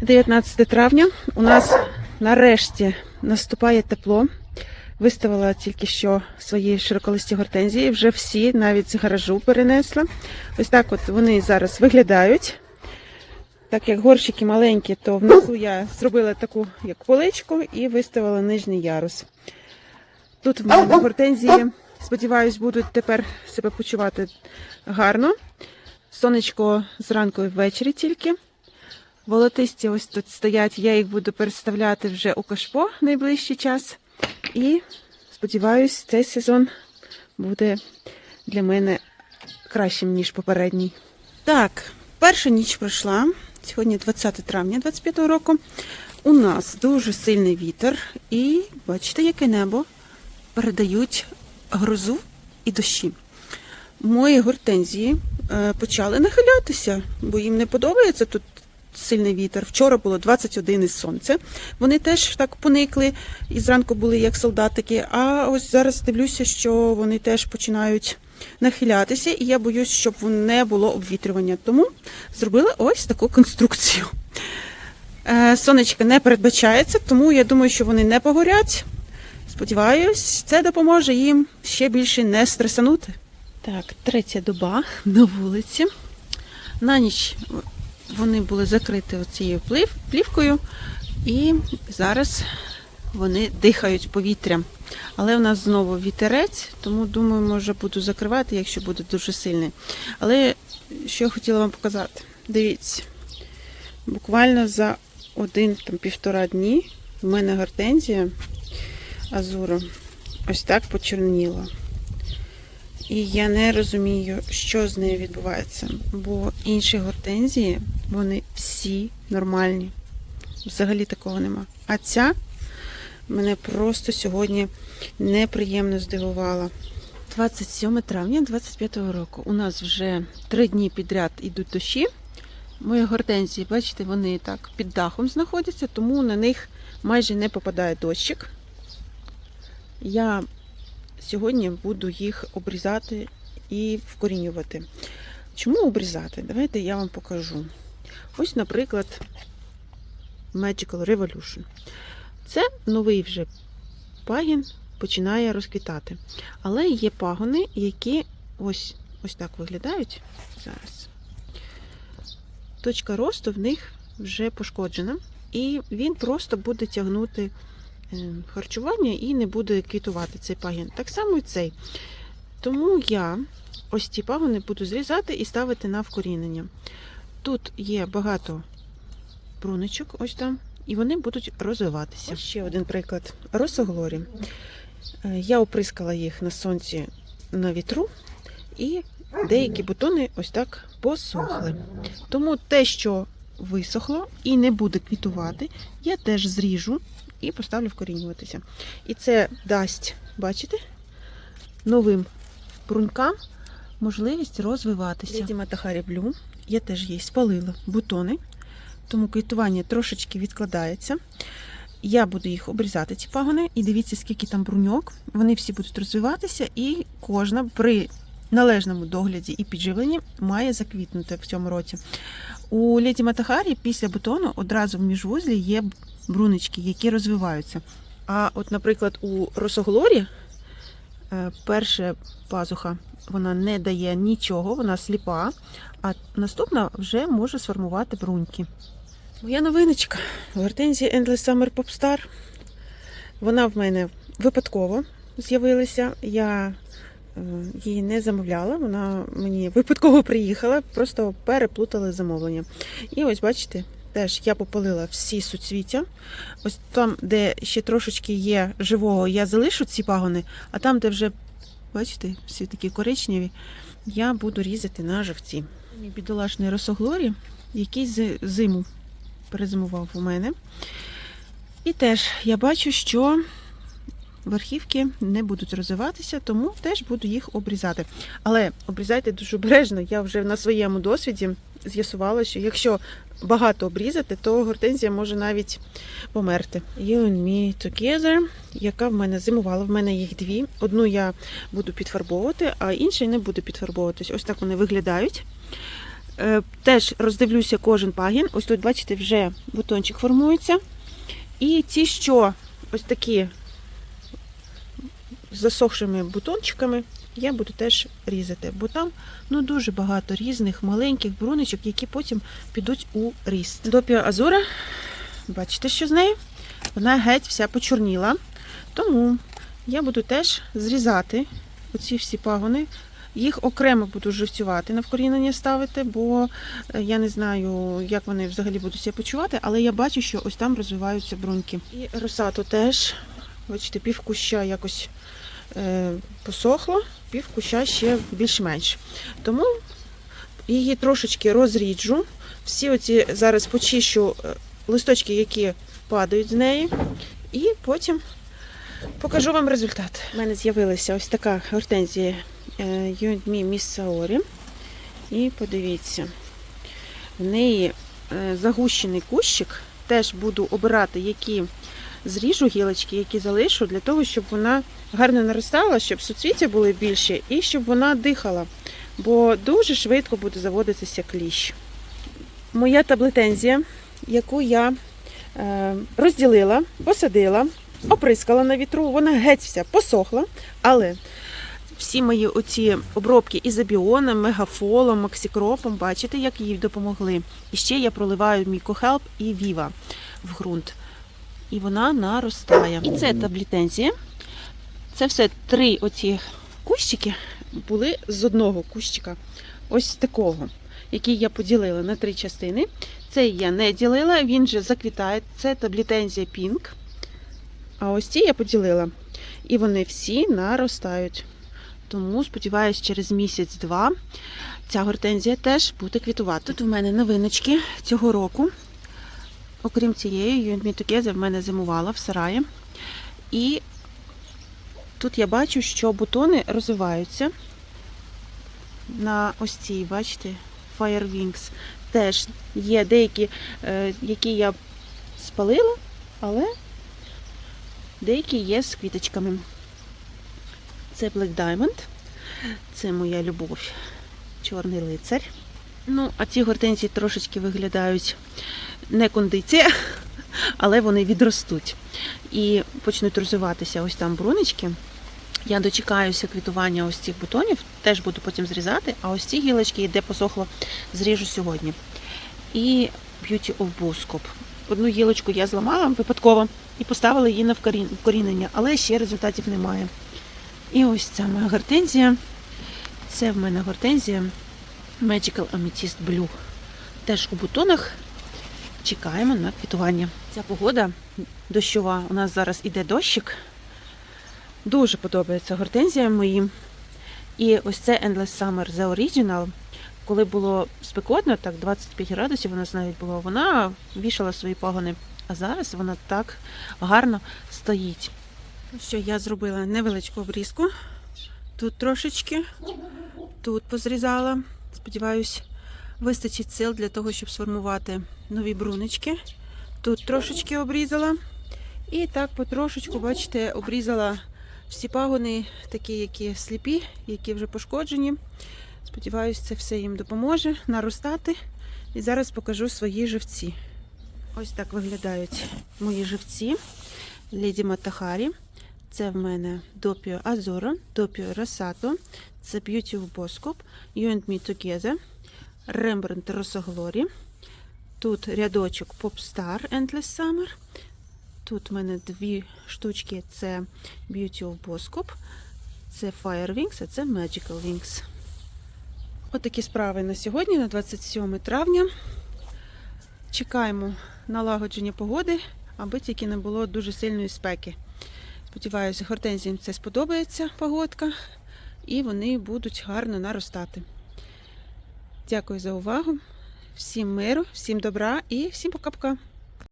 19 травня у нас нарешті наступає тепло. Виставила тільки що свої широколисті гортензії. Вже всі навіть з гаражу перенесла. Ось так от вони зараз виглядають. Так як горщики маленькі, то внизу я зробила таку як поличку і виставила нижній ярус. Тут в мене гортензії, сподіваюсь, будуть тепер себе почувати гарно. Сонечко зранку і ввечері тільки. Волотисті ось тут стоять, я їх буду переставляти вже у кашпо в найближчий час. І сподіваюсь, цей сезон буде для мене кращим, ніж попередній. Так, перша ніч пройшла. Сьогодні 20 травня 25 року. У нас дуже сильний вітер, і бачите, яке небо передають грозу і дощі. Мої гортензії е, почали нахилятися, бо їм не подобається тут сильний вітер. Вчора було 21 із сонце. Вони теж так поникли і зранку були як солдатики. А ось зараз дивлюся, що вони теж починають нахилятися, і я боюсь, щоб не було обвітрювання. Тому зробила ось таку конструкцію. Е, Сонечко не передбачається, тому я думаю, що вони не погорять. Сподіваюсь, це допоможе їм ще більше не стресанути. Так, третя доба на вулиці. На ніч вони були закриті цією плів, плівкою, і зараз вони дихають повітрям. Але в нас знову вітерець, тому думаю, може буду закривати, якщо буде дуже сильний. Але що я хотіла вам показати, дивіться, буквально за один там півтора дні в мене гортензія азуро ось так почорніла. І я не розумію, що з нею відбувається, бо інші гортензії, вони всі нормальні. Взагалі такого нема. А ця мене просто сьогодні неприємно здивувала. 27 травня 25 року. У нас вже три дні підряд ідуть дощі. Мої гортензії, бачите, вони так під дахом знаходяться, тому на них майже не попадає дощик. Я сьогодні буду їх обрізати і вкорінювати. Чому обрізати? Давайте я вам покажу. Ось, наприклад, Magical Revolution. Це новий вже пагін починає розквітати. Але є пагони, які ось, ось так виглядають зараз. Точка росту в них вже пошкоджена, і він просто буде тягнути харчування і не буде квітувати цей пагін. Так само і цей. Тому я ось ці пагони буду зрізати і ставити на вкорінення. Тут є багато бруничок, ось там, і вони будуть розвиватися. Ось ще один приклад. Росоглорі. Е, Я оприскала їх на сонці на вітру, і деякі бутони ось так посохли. Тому те, що висохло і не буде квітувати, я теж зріжу і поставлю вкорінюватися. І це дасть, бачите, новим брунькам можливість розвиватися. Леді Матахарі Блю, я теж їй спалила бутони, тому квітування трошечки відкладається. Я буду їх обрізати, ці пагони, і дивіться, скільки там бруньок. Вони всі будуть розвиватися, і кожна при належному догляді і підживленні має заквітнути в цьому році. У Леді Матахарі після бутону одразу в міжвузлі є брунички, які розвиваються. А от, наприклад, у Росоглорі е, перша пазуха вона не дає нічого, вона сліпа, а наступна вже може сформувати бруньки. Моя новиночка Гортензія Endless Summer Popstar. Вона в мене випадково з'явилася. Я її не замовляла, вона мені випадково приїхала, просто переплутали замовлення. І ось бачите, теж я попалила всі суцвіття. Ось там, де ще трошечки є живого, я залишу ці пагони, а там, де вже, бачите, всі такі коричневі, я буду різати на живці. Мій бідолашний росоглорі, який зи- зиму перезимував у мене. І теж я бачу, що верхівки не будуть розвиватися, тому теж буду їх обрізати. Але обрізайте дуже обережно. Я вже на своєму досвіді з'ясувала, що якщо багато обрізати, то гортензія може навіть померти. You and me together, яка в мене зимувала. В мене їх дві. Одну я буду підфарбовувати, а іншу не буду підфарбовуватись. Ось так вони виглядають. Е, Теж роздивлюся кожен пагін. Ось тут, бачите, вже бутончик формується. І ті, що ось такі засохшими бутончиками, я буду теж різати, бо там ну, дуже багато різних маленьких бруничок, які потім підуть у ріст. Допіо Азура, бачите, що з нею? Вона геть вся почорніла. Тому я буду теж зрізати оці всі пагони. Їх окремо буду живцювати на вкорінення ставити, бо е, я не знаю, як вони взагалі будуть себе почувати, але я бачу, що ось там розвиваються бруньки. І росату теж, бачите, пів куща якось е, посохло, пів куща ще більш-менш. Тому її трошечки розріджу. Всі оці зараз почищу е, листочки, які падають з неї, і потім покажу вам результат. У мене з'явилася ось така гортензія Юндмі Міс Саорі. І подивіться, в неї е, загущений кущик. Теж буду обирати, які зріжу гілочки, які залишу, для того, щоб вона гарно наростала, щоб суцвіття були більші і щоб вона дихала. Бо дуже швидко буде заводитися кліщ. Моя таблетензія, яку я е, розділила, посадила, оприскала на вітру, вона геть вся посохла, але всі мої оці обробки ізобіоном, мегафолом, максикропом, бачите, як їй допомогли. І ще я проливаю мікохелп і віва в ґрунт. І вона наростає. І це таблітензія. Це все три оці кущики були з одного кущика. Ось такого, який я поділила на три частини. Цей я не ділила, він же заквітає. Це таблітензія Pink. А ось ці я поділила. І вони всі наростають. Тому, сподіваюся, через місяць-два ця гортензія теж буде квітувати. Тут у мене новиночки цього року. Окрім цієї, Юнмітокеза в мене зимувала в сараї. І тут я бачу, що бутони розвиваються на ось цій, бачите, Fire Wings. Теж є деякі, е, які я спалила, але деякі є з квіточками. Це Black Diamond. Це моя любов. Чорний лицар. Ну, а ці гортензії трошечки виглядають не кондиція, але вони відростуть. І почнуть розвиватися ось там брунички. Я дочекаюся квітування ось цих бутонів, теж буду потім зрізати, а ось ці гілочки, де посохло, зріжу сьогодні. І Beauty of Boskop. Одну гілочку я зламала випадково і поставила її на вкорін- вкорінення, але ще результатів немає. І ось ця моя гортензія. Це в мене гортензія Magical Amethyst Blue. Теж у бутонах чекаємо на квітування. Ця погода дощова. У нас зараз іде дощик. Дуже подобається гортензія моїм. І ось це Endless Summer The Original. Коли було спекотно, так 25 градусів у нас навіть було, вона вішала свої пагони. А зараз вона так гарно стоїть. Що я зробила невеличку обрізку. Тут трошечки, тут позрізала. Сподіваюсь, вистачить сил для того, щоб сформувати нові брунички. Тут трошечки обрізала. І так потрошечку, бачите, обрізала всі пагони, такі, які сліпі, які вже пошкоджені. Сподіваюсь, це все їм допоможе наростати. І зараз покажу свої живці. Ось так виглядають мої живці. Леді Матахарі. Це в мене Допіо Азоро, Допіо Росато, це Beauty of Boskop, You and Me Together, Rembrandt Rosa Glory. Тут рядочок Popstar Endless Summer. Тут в мене дві штучки це Beauty of Boskop, це Fire Wings, а це Magical Wings. Отакі справи на сьогодні, на 27 травня. Чекаємо налагодження погоди, аби тільки не було дуже сильної спеки. Сподіваюся, гортензіям це сподобається погодка, і вони будуть гарно наростати. Дякую за увагу. Всім миру, всім добра і всім пока-пока.